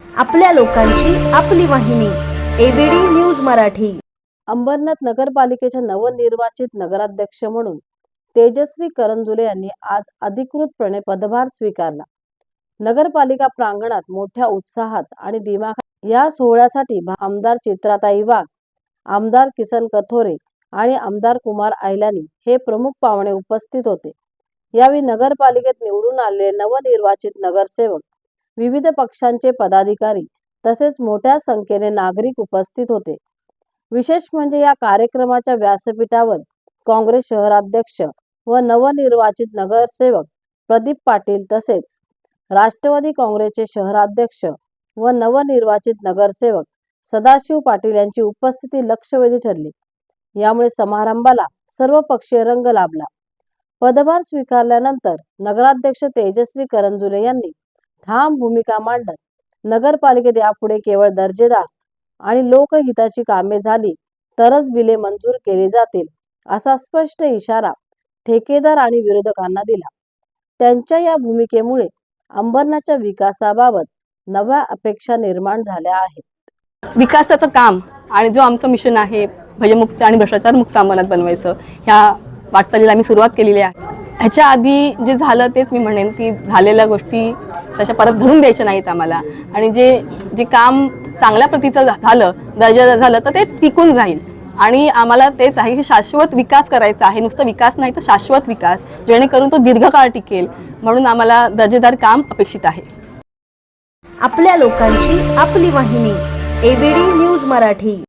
आपल्या लोकांची आपली वाहिनी एबीडी न्यूज मराठी. अंबरनाथ नगरपालिकेच्या नवनिर्वाचित नगराध्यक्ष म्हणून तेजश्री करंजुले यांनी आज अधिकृतपणे पदभार स्वीकारला. नगरपालिका प्रांगणात मोठ्या उत्साहात आणि दिमाखात या सोहळ्यासाठी आमदार चित्राताई वाघ आमदार किसन कथोरे आणि आमदार कुमार आयलानी हे प्रमुख पाहुणे उपस्थित होते. यावेळी नगरपालिकेत निवडून आलेले नवनिर्वाचित नगरसेवक विविध पक्षांचे पदाधिकारी तसेच मोठ्या संख्येने नागरिक उपस्थित होते. विशेष म्हणजे या कार्यक्रमाच्या व्यासपीठावर काँग्रेस शहराध्यक्ष व नवनिर्वाचित नगरसेवक प्रदीप पाटील तसेच राष्ट्रवादी काँग्रेसचे शहराध्यक्ष व नवनिर्वाचित नगरसेवक सदाशिव पाटील यांची उपस्थिती लक्षवेधी ठरली. यामुळे समारंभाला सर्वपक्षीय रंग लाभला. पदभार स्वीकारल्यानंतर नगराध्यक्ष तेजश्री करंजुले यांनी ठाम भूमिका मांडत नगरपालिकेत यापुढे केवळ दर्जेदार आणि लोकहिताची कामे झाली तरच बिले मंजूर केली जातील असा स्पष्ट इशारा ठेकेदार आणि विरोधकांना दिला. त्यांच्या या भूमिकेमुळे अंबरनाथच्या विकासाबाबत नव्या अपेक्षा निर्माण झाल्या आहेत. विकासाचं काम आणि जो आमचं मिशन आहे भयमुक्त आणि भ्रष्टाचार मुक्त अंबरनाथ बनवायचं ह्या वाटचालीला आम्ही सुरुवात केलेली आहे. ह्याच्या आधी जे झालं तेच मी म्हणेन की झालेल्या गोष्टी तशा परत घडून द्यायच्या नाहीत आम्हाला. आणि जे जे काम चांगल्या प्रतीचं झा- झालं दर्जा झालं तर ते टिकून राहील. आणि आम्हाला तेच आहे की शाश्वत विकास करायचा आहे. नुसतं विकास नाही तर शाश्वत विकास जेणेकरून तो दीर्घकाळ टिकेल. म्हणून आम्हाला दर्जेदार काम अपेक्षित आहे. आपल्या लोकांची आपली वाहिनी एबीडी न्यूज मराठी.